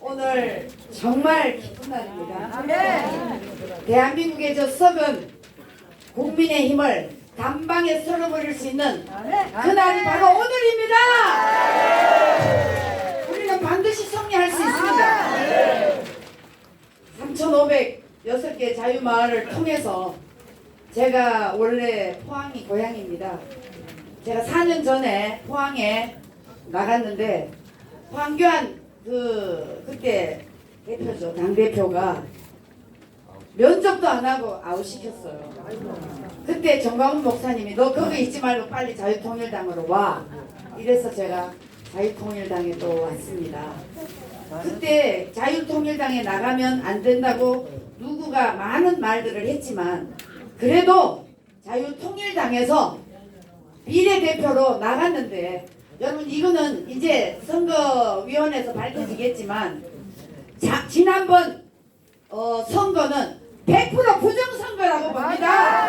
오늘 정말 기쁜 날입니다. 대한민국의 저 썩은 국민의 힘을 단방에 썰어버릴 수 있는 그 날이 바로 오늘입니다. 우리는 반드시 승리할 수 있습니다. 3,506개 자유마을을 통해서 제가 원래 포항이 고향입니다. 제가 4년 전에 포항에 나갔는데 황교안 그 그때 대표죠 당 대표가 면접도 안 하고 아웃 시켰어요. 그때 정광훈 목사님이 너 거기 있지 말고 빨리 자유통일당으로 와. 이래서 제가 자유통일당에 또 왔습니다. 그때 자유통일당에 나가면 안 된다고 누구가 많은 말들을 했지만 그래도 자유통일당에서 비례대표로 나갔는데 여러분 이거는 이제 선거 위원회에서 밝혀지겠지만 자, 지난번 어, 선거는 100% 부정선거라고 봅니다.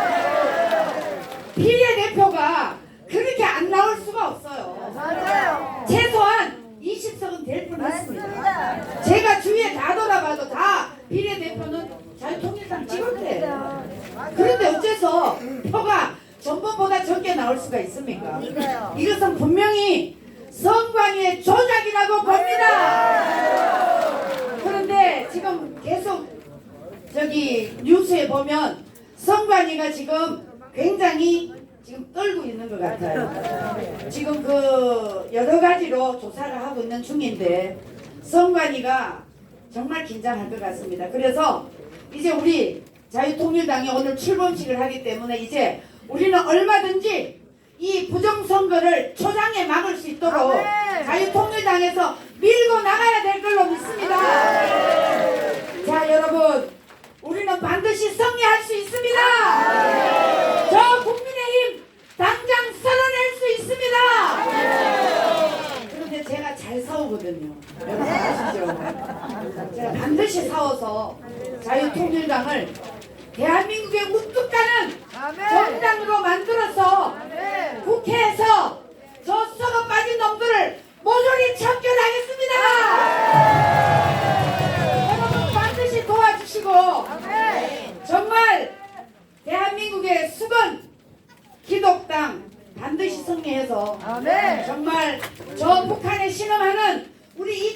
비례대표가 그렇게 안 나올 수가 없어요. 맞아요. 최소한 20석은 될 뻔했습니다. 제가 주위에 다 돌아봐도 다 비례대표는 자유통일당 찍었대요. 그런데 어째서 표가 전번보다 적게 나올 수가 있습니까? 이것은 분명히 선관위의 조작이라고 봅니다. 그런데 지금 계속 저기 뉴스에 보면 선관위가 지금 굉장히 지금 떨고 있는 것 같아요. 지금 그 여러 가지로 조사를 하고 있는 중인데 선관위가 정말 긴장할 것 같습니다. 그래서 이제 우리 자유통일당이 오늘 출범식을 하기 때문에 이제 우리는 얼마든지 이 부정선거를 초장에 막을 수 있도록 아멘. 자유통일당에서 밀고 나가야 될 걸로 믿습니다. 자 여러분 우리는 반드시 승리할 수 있습니다. 저 국민의힘 당장 썰어낼 수 있습니다. 그런데 제가 잘 싸우거든요. 여러분 반드시 싸워서 자유통일당을 대한민국의 우뚝 가는. 정당으로 만들어서. 국회에서 저 썩어 빠진 놈들을 모조리 척결하겠습니다. 여러분 반드시 도와주시고. 정말 대한민국의 수건 기독당 반드시 승리해서. 정말 저 북한에 신음하는 우리 2,500